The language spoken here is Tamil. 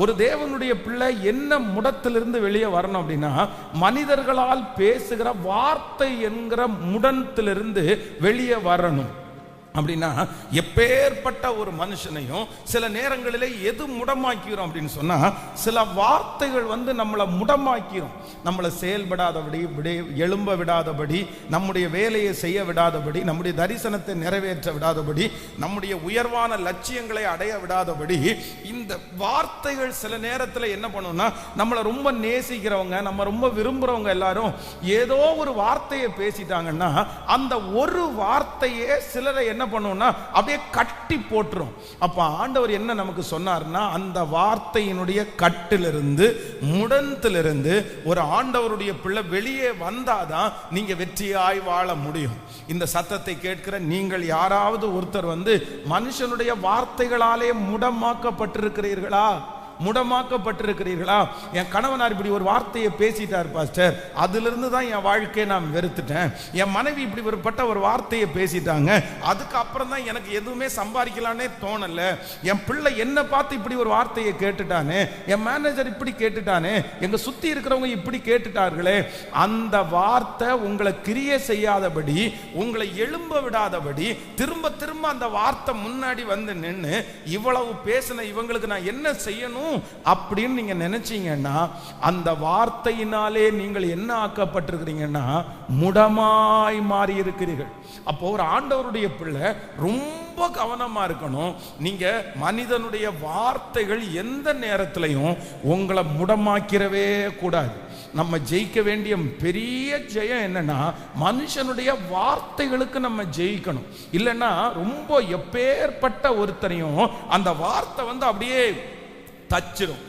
ஒரு தேவனுடைய பிள்ளை என்ன முடத்திலிருந்து வெளியே வரணும் அப்படின்னா மனிதர்களால் பேசுகிற வார்த்தை என்கிற முடத்திலிருந்து வெளியே வரணும். அப்படின்னா எப்பேற்பட்ட ஒரு மனுஷனையும் சில நேரங்களிலே எது முடமாக்கிறோம் அப்படின்னு சொன்னா சில வார்த்தைகள் வந்து நம்மளை முடமாக்கிறோம் நம்மளை செயல்படாதபடி விடை எழும்ப விடாதபடி நம்முடைய வேலையை செய்ய விடாதபடி நம்முடைய தரிசனத்தை நிறைவேற்ற விடாதபடி நம்முடைய உயர்வான லட்சியங்களை அடைய விடாதபடி இந்த வார்த்தைகள் சில நேரத்தில் என்ன பண்ணும்னா நம்மளை ரொம்ப நேசிக்கிறவங்க நம்ம ரொம்ப விரும்புறவங்க எல்லாரும் ஏதோ ஒரு வார்த்தையை பேசிட்டாங்கன்னா அந்த ஒரு வார்த்தையே சிலரை என்ன பண்ணும்னா அப்படியே கட்டி போட்டுரும். அப்போ ஆண்டவர் என்ன நமக்கு சொன்னார்னா அந்த வார்த்தையினுடைய கட்டிலிருந்து முடந்திலிருந்து ஒரு ஆண்டவருடைய பிள்ளை வெளியே வந்தாதான் நீங்க வெற்றியாய் வாழ முடியும். இந்த சத்தத்தை கேட்கிற நீங்கள் யாராவது ஒருத்தர் வந்து மனுஷனுடைய வார்த்தைகளாலே முடமாக்கப்பட்டிருக்கிறீர்களா? முடமாக்கப்பட்டிருக்கிறீர்களா? என் கணவனார் இப்படி ஒரு வார்த்தையை பேசிட்டார் பாஸ்டர். அதிலிருந்து தான் என் வாழ்க்கையை நான் வெறுத்துட்டேன். என் மனைவி இப்படி ஒருப்பட்ட ஒரு வார்த்தையை பேசிட்டாங்க. அதுக்கு அப்புறம் தான் எனக்கு எதுவுமே சம்பாதிக்கலானே தோணல. என் பிள்ளை என்ன பார்த்து இப்படி ஒரு வார்த்தையை கேட்டுட்டானே? என் மேனேஜர் இப்படி கேட்டுட்டானே? எங்க சுத்தி இருக்கிறவங்க இப்படி கேட்டுட்டார்களே? அந்த வார்த்தை உங்களை கிரிய செய்யாதபடி உங்களை எழும்ப விடாதபடி திரும்ப திரும்ப அந்த வார்த்தை முன்னாடி வந்து நின்று இவ்வளவு பேசின இவங்களுக்கு நான் என்ன செய்யணும்? அப்படின்னு நீங்க நினைச்சீங்கன்னா அந்த வார்த்தையினாலே நீங்கள் என்ன ஆக்கப்பட்டிருக்கிறீங்கன்னா முடமாய் மாறி இருக்கிறீர்கள் அப்போ ஒரு ஆண்டவருடைய பிள்ளை ரொம்ப கவனமா இருக்கணும். நீங்க மனிதனுடைய வார்த்தைகள் எந்த நேரத்திலையும் உங்களை முடமாக்கிறவே கூடாது. நம்ம ஜெயிக்க வேண்டிய பெரிய ஜெயம் என்னன்னா மனுஷனுடைய வார்த்தைகளுக்கு நம்ம ஜெயிக்கணும். இல்லைன்னா ரொம்ப எப்பேற்பட்ட ஒருத்தரையும் அந்த வார்த்தை வந்து அப்படியே தச்சிரும்.